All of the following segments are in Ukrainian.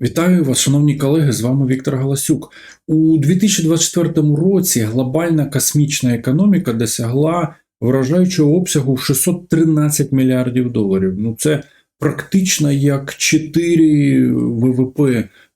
Вітаю вас, шановні колеги. З вами Віктор Галасюк. У 2024 році глобальна космічна економіка досягла вражаючого обсягу в 613 мільярдів доларів. Ну це практично як 4 ВВП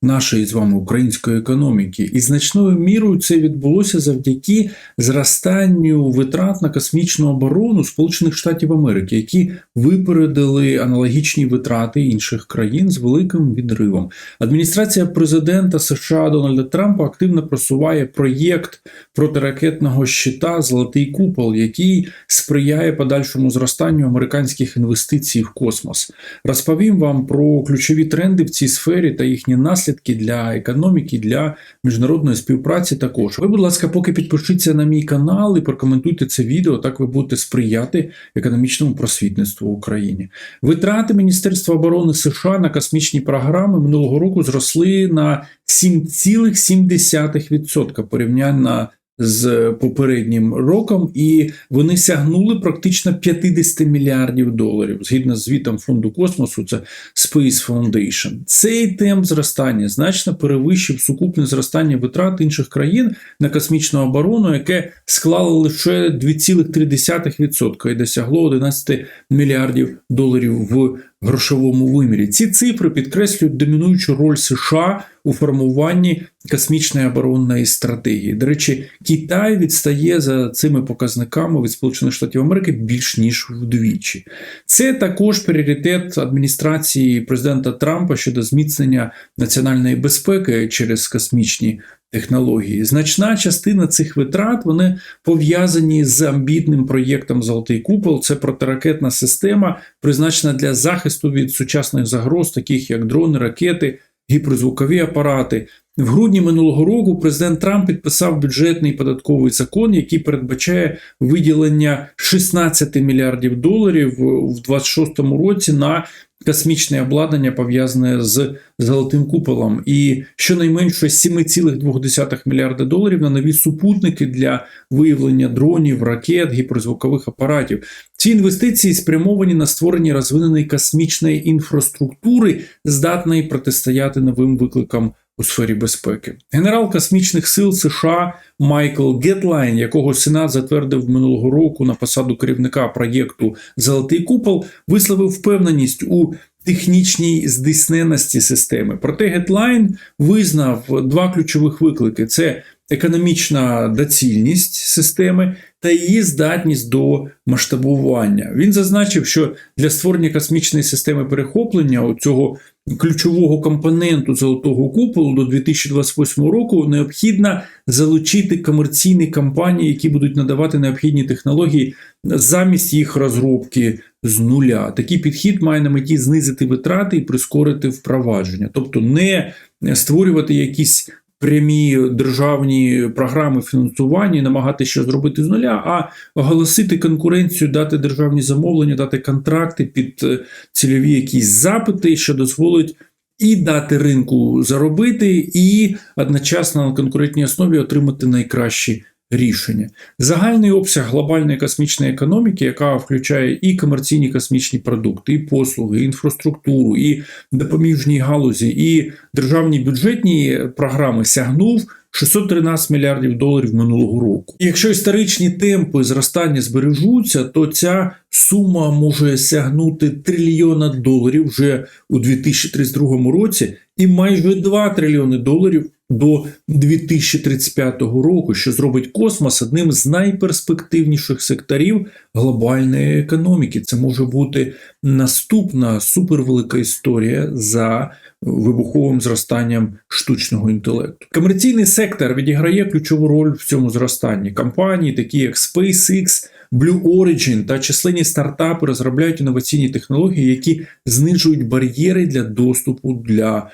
нашої з вами української економіки, і значною мірою це відбулося завдяки зростанню витрат на космічну оборону Сполучених Штатів Америки, які випередили аналогічні витрати інших країн з великим відривом. Адміністрація президента США Дональда Трампа активно просуває проєкт протиракетного щита Золотий купол, який сприяє подальшому зростанню американських інвестицій в космос. Розповім вам про ключові тренди в цій сфері та їхні наслідки для економіки, для міжнародної співпраці. Також ви, будь ласка, поки підпишіться на мій канал і прокоментуйте це відео. Так ви будете сприяти економічному просвітництву в Україні. Витрати Міністерства оборони США на космічні програми минулого року зросли на 7,7% порівняно з попереднім роком, і вони сягнули практично 50 мільярдів доларів згідно з звітом фонду космосу. Це Space Foundation. Цей темп зростання значно перевищив сукупне зростання витрат інших країн на космічну оборону, яке склало лише 2,3% і досягло 11 мільярдів доларів в грошовому вимірі. Ці цифри підкреслюють домінуючу роль США у формуванні космічної оборонної стратегії. До речі, Китай відстає за цими показниками від Сполучених Штатів Америки більш ніж вдвічі. Це також пріоритет адміністрації президента Трампа щодо зміцнення національної безпеки через космічні. Технології значна частина цих витрат вони пов'язані з амбітним проєктом Золотий купол. Це протиракетна система, призначена для захисту від сучасних загроз, таких як дрони, ракети, гіперзвукові апарати. В грудні минулого року президент Трамп підписав бюджетний податковий закон, який передбачає виділення 16 мільярдів доларів в 2026 році на космічне обладнання пов'язане з золотим куполом, і щонайменше 7,2 мільярда доларів на нові супутники для виявлення дронів, ракет, гіперзвукових апаратів. Ці інвестиції спрямовані на створення розвиненої космічної інфраструктури, здатної протистояти новим викликам. У сфері безпеки генерал космічних сил США Майкл Гетлайн, якого Сенат затвердив минулого року на посаду керівника проєкту Золотий купол, висловив впевненість у технічній здійсненості системи. Проте Гетлайн визнав два ключових виклики: це економічна доцільність системи та її здатність до масштабування. Він зазначив, що для створення космічної системи перехоплення цього ключового компоненту золотого куполу до 2028 року необхідно залучити комерційні компанії, які будуть надавати необхідні технології замість їх розробки з нуля. Такий підхід має на меті знизити витрати і прискорити впровадження, тобто не створювати якісь прямі державні програми фінансування, намагатися щось зробити з нуля, а оголосити конкуренцію, дати державні замовлення, дати контракти під е, цільові якісь запити, що дозволить. І дати ринку заробити, і одночасно на конкурентній основі отримати найкращі рішення. Загальний обсяг глобальної космічної економіки, яка включає і комерційні космічні продукти, і послуги, і інфраструктуру, і допоміжні галузі, і державні бюджетні програми, сягнув. 613 мільярдів доларів минулого року. Якщо історичні темпи зростання збережуться, то ця сума може сягнути трильйона доларів вже у 2032 році, і майже 2 трильйони доларів до 2035 року, що зробить космос одним з найперспективніших секторів глобальної економіки. Це може бути наступна супервелика історія за вибуховим зростанням штучного інтелекту. Комерційний сектор відіграє ключову роль в цьому зростанні. Компанії, такі як SpaceX, Blue Origin та численні стартапи розробляють інноваційні технології, які знижують бар'єри для доступу для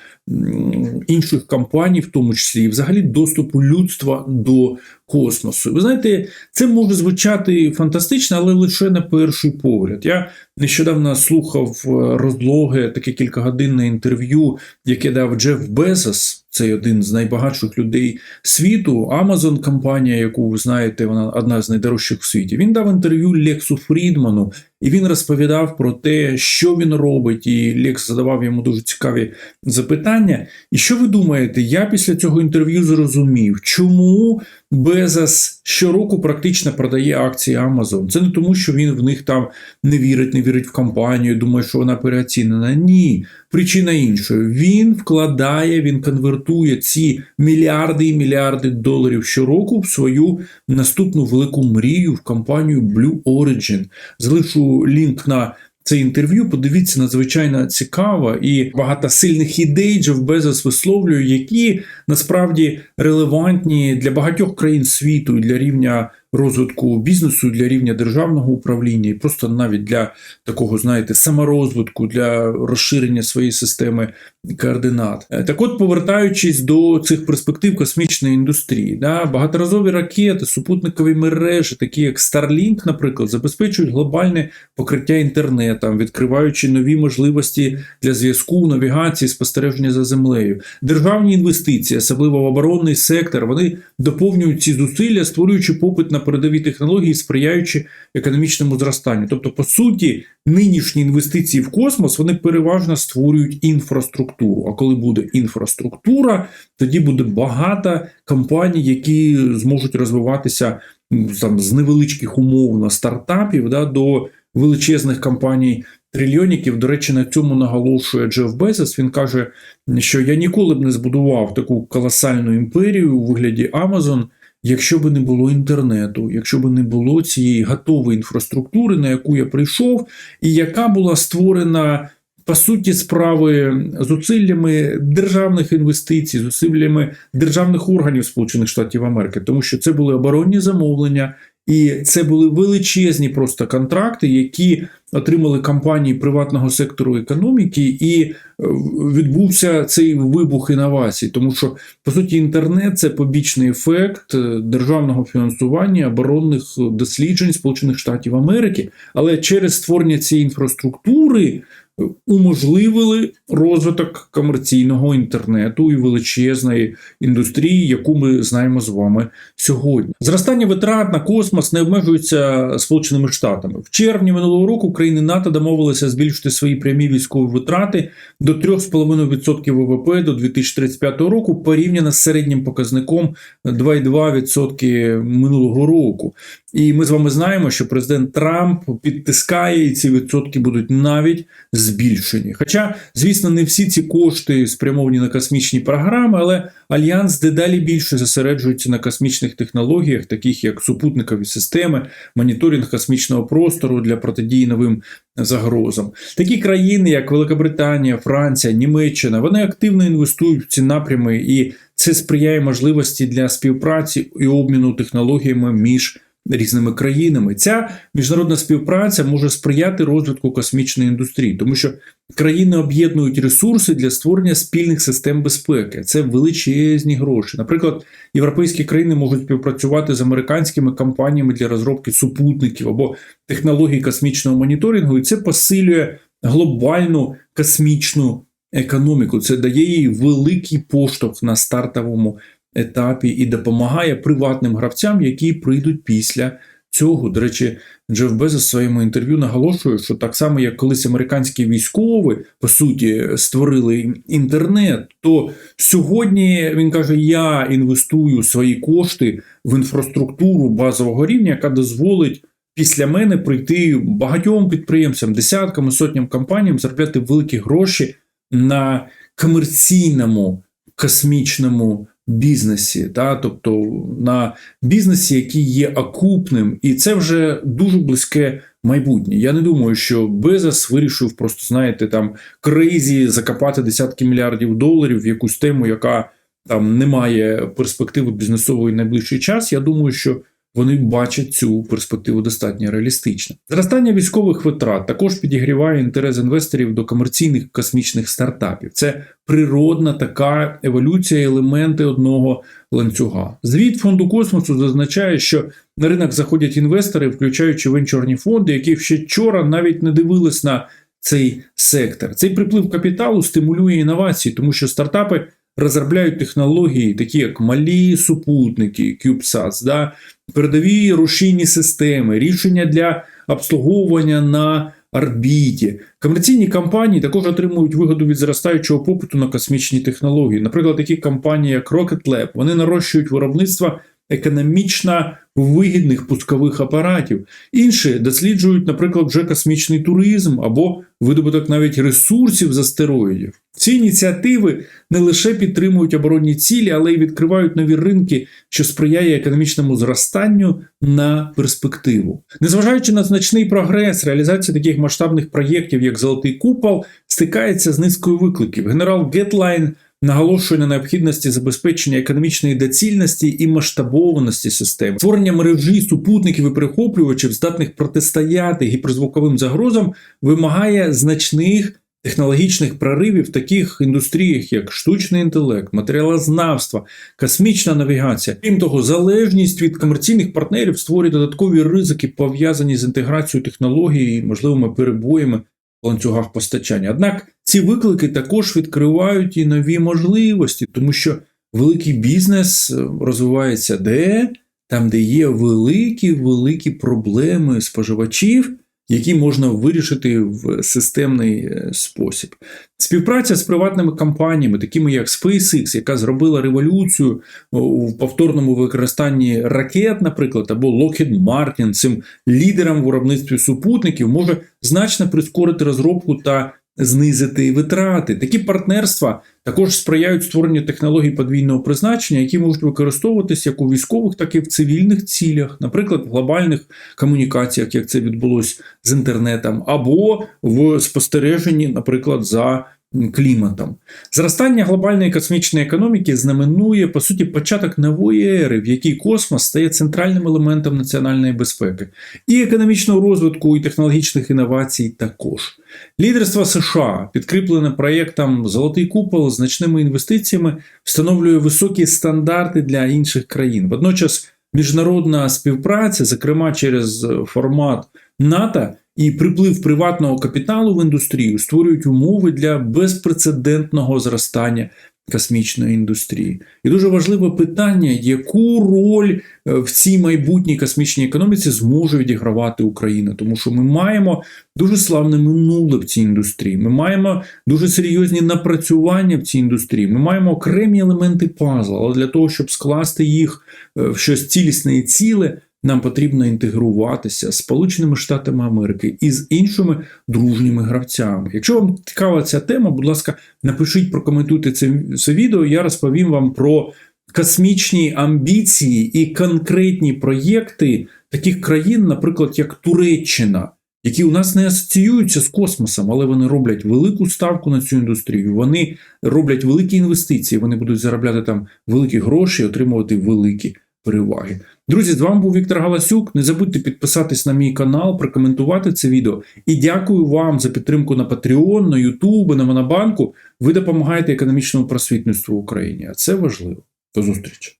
інших компаній, в тому числі і взагалі доступу людства до космосу. Ви знаєте, це може звучати фантастично, але лише на перший погляд. Я нещодавно слухав розлоги таке кількагодинне інтерв'ю, яке дав Джеф Безос. Це один з найбагатших людей світу. Amazon компанія, яку ви знаєте, вона одна з найдорожчих в світі. Він дав інтерв'ю Лексу Фрідману, і він розповідав про те, що він робить. І Лекс задавав йому дуже цікаві запитання. І що ви думаєте? Я після цього інтерв'ю зрозумів, чому Безос щороку практично продає акції Amazon. Це не тому, що він в них там не вірить, не вірить в компанію, думає, що вона переоцінена. Ні. Причина іншою. Він вкладає, він конвертує ці мільярди і мільярди доларів щороку в свою наступну велику мрію в компанію Blue Origin. Залишу лінк на це інтерв'ю. Подивіться, надзвичайно цікаво і багато сильних ідей Джеф Безос висловлює, які насправді релевантні для багатьох країн світу і для рівня розвитку бізнесу, для рівня державного управління, і просто навіть для такого, знаєте, саморозвитку, для розширення своєї системи координат. Е, Так от, повертаючись до цих перспектив космічної індустрії, да, багаторазові ракети, супутникові мережі, такі як Starlink, наприклад, забезпечують глобальне покриття інтернетом, відкриваючи нові можливості для зв'язку, навігації, спостереження за землею. Державні інвестиції, особливо в оборонний сектор, вони доповнюють ці зусилля, створюючи попит на передові технології, сприяючи економічному зростанню. Тобто, по суті, нинішні інвестиції в космос вони переважно створюють інфраструктуру. А коли буде інфраструктура, тоді буде багато компаній, які зможуть розвиватися там, з невеличких умовно стартапів да, до величезних компаній. Трильйонників, до речі, на цьому наголошує Джеф Безос. Він каже, що я ніколи б не збудував таку колосальну імперію у вигляді Amazon, якщо б не було інтернету, якщо б не було цієї готової інфраструктури, на яку я прийшов, і яка була створена. По суті, справи зусиллями державних інвестицій, зусиллями державних органів Сполучених Штатів Америки, тому що це були оборонні замовлення, і це були величезні просто контракти, які отримали компанії приватного сектору економіки, і е, відбувся цей вибух інновацій, тому що по суті інтернет це побічний ефект е, державного фінансування оборонних досліджень Сполучених Штатів Америки, але через створення цієї інфраструктури. Уможливили розвиток комерційного інтернету і величезної індустрії, яку ми знаємо з вами сьогодні. Зростання витрат на космос не обмежується Сполученими Штатами. В червні минулого року країни НАТО домовилися збільшити свої прямі військові витрати до 3,5% ВВП до 2035 року, порівняно з середнім показником 2,2% минулого року. І ми з вами знаємо, що президент Трамп підтискає, і ці відсотки будуть навіть збільшені. Хоча, звісно, не всі ці кошти спрямовані на космічні програми, але альянс дедалі більше зосереджується на космічних технологіях, таких як супутникові системи, моніторинг космічного простору для протидії новим загрозам. Такі країни, як Великобританія, Франція, Німеччина, вони активно інвестують в ці напрями, і це сприяє можливості для співпраці і обміну технологіями між різними країнами. Ця міжнародна співпраця може сприяти розвитку космічної індустрії, тому що країни об'єднують ресурси для створення спільних систем безпеки. Це величезні гроші. Наприклад, європейські країни можуть співпрацювати з американськими компаніями для розробки супутників або технологій космічного моніторингу, і це посилює глобальну космічну економіку. Це дає їй великий поштовх на стартовому етапі і допомагає приватним гравцям, які прийдуть після цього. До речі, Джеф Безос в своєму інтерв'ю наголошує, що так само, як колись американські військові по суті створили інтернет, то сьогодні він каже: Я інвестую свої кошти в інфраструктуру базового рівня, яка дозволить. Після мене прийти багатьом підприємцям, десяткам і сотням компаніям заробляти великі гроші на комерційному космічному бізнесі, та, тобто на бізнесі, який є окупним, і це вже дуже близьке майбутнє. Я не думаю, що Безос вирішив просто, знаєте, там кризі закопати десятки мільярдів доларів в якусь тему, яка там не має перспективи бізнесової найближчий час. Я думаю, що вони бачать цю перспективу достатньо реалістично. Зростання військових витрат також підігріває інтерес інвесторів до комерційних космічних стартапів. Це природна така еволюція, елементи одного ланцюга. Звіт фонду космосу зазначає, що на ринок заходять інвестори, включаючи венчурні фонди, які ще вчора навіть не дивились на цей сектор. Цей приплив капіталу стимулює інновації, тому що стартапи розробляють технології, такі як малі супутники, CubeSats, да, передові рушійні системи, рішення для обслуговування на орбіті. Комерційні компанії також отримують вигоду від зростаючого попиту на космічні технології. Наприклад, такі компанії, як Rocket Lab, вони нарощують виробництво економічно вигідних пускових апаратів. Інші досліджують, наприклад, вже космічний туризм або видобуток навіть ресурсів з астероїдів. Ці ініціативи не лише підтримують оборонні цілі, але й відкривають нові ринки, що сприяє економічному зростанню на перспективу. Незважаючи на значний прогрес, реалізація таких масштабних проєктів, як Золотий Купол, стикається з низкою викликів. Генерал Гетлайн наголошує на необхідності забезпечення економічної доцільності і масштабованості системи, створення мережі супутників і перехоплювачів, здатних протистояти гіперзвуковим загрозам, вимагає значних. Технологічних проривів в таких індустріях, як штучний інтелект, матеріалознавство, космічна навігація. Крім того, залежність від комерційних партнерів створює додаткові ризики, пов'язані з інтеграцією технологій і можливими перебоями ланцюгах постачання. Однак ці виклики також відкривають і нові можливості, тому що великий бізнес е, розвивається де? Там, де є великі великі проблеми споживачів, які можна вирішити в системний е, спосіб. Співпраця з приватними компаніями, такими як SpaceX, яка зробила революцію у повторному використанні ракет, наприклад, або Lockheed Martin, цим лідером в виробництві супутників, може значно прискорити розробку та знизити витрати. Такі партнерства також сприяють створенню технологій подвійного призначення, які можуть використовуватися як у військових, так і в цивільних цілях, наприклад, в глобальних комунікаціях, як це відбулось з інтернетом, або в спостереженні, наприклад, за кліматом. Зростання глобальної космічної економіки знаменує по суті початок нової ери, в якій космос стає центральним елементом національної безпеки, і економічного розвитку, і технологічних інновацій також. Лідерство США, підкріплене проєктом Золотий купол значними інвестиціями, встановлює високі стандарти для інших країн. Водночас міжнародна співпраця, зокрема через формат НАТО і приплив приватного капіталу в індустрію, створюють умови для безпрецедентного зростання космічної індустрії. І дуже важливе питання, яку роль е, в цій майбутній космічній економіці зможе відігравати Україна, тому що ми маємо дуже славне минуле в цій індустрії. Ми маємо дуже серйозні напрацювання в цій індустрії. Ми маємо окремі елементи пазла, але для того, щоб скласти їх е, в щось цілісне і ціле. Нам потрібно інтегруватися з Сполученими Штатами Америки і з іншими дружніми гравцями. Якщо вам цікава ця тема, будь ласка, напишіть, прокоментуйте це, це відео. Я розповім вам про космічні амбіції і конкретні проєкти таких країн, наприклад, як Туреччина. Які у нас не асоціюються з космосом, але вони роблять велику ставку на цю індустрію. Вони роблять великі інвестиції. Вони будуть заробляти там великі гроші, отримувати великі переваги. Друзі, з вами був Віктор Галасюк. Не забудьте підписатись на мій канал, прокоментувати це відео. І дякую вам за підтримку на Patreon, на YouTube, на Монобанку. Ви допомагаєте економічному просвітництву в Україні. А це важливо. До зустрічі!